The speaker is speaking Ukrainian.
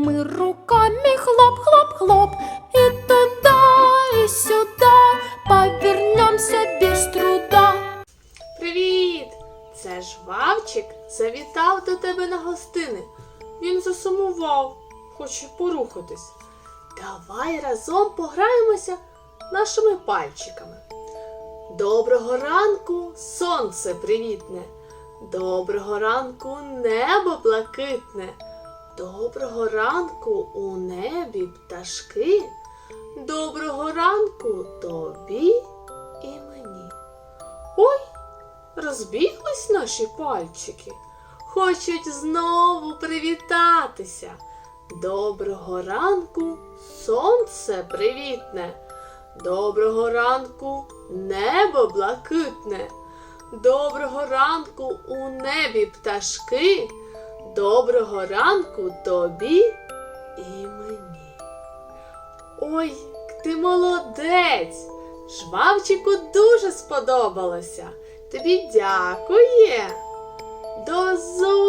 Мы руками хлоп-хлоп-хлоп И туда, и сюда Повернемся без труда Привіт! Це ж Вавчик завітав до тебе на гостини. Він засумував, хоче порухатись. Давай разом пограємося нашими пальчиками. Доброго ранку, сонце привітне. Доброго ранку, небо блакитне. Доброго ранку у небі пташки. Доброго ранку тобі і мені. Ой, розбіглись наші пальчики. Хочуть знову привітатися. Доброго ранку, сонце привітне. Доброго ранку, небо блакитне. Доброго ранку у небі пташки. Доброго ранку тобі і мені. Ой, ти молодець! Жвавчику дуже сподобалося. Тобі дякує. До зустрічі!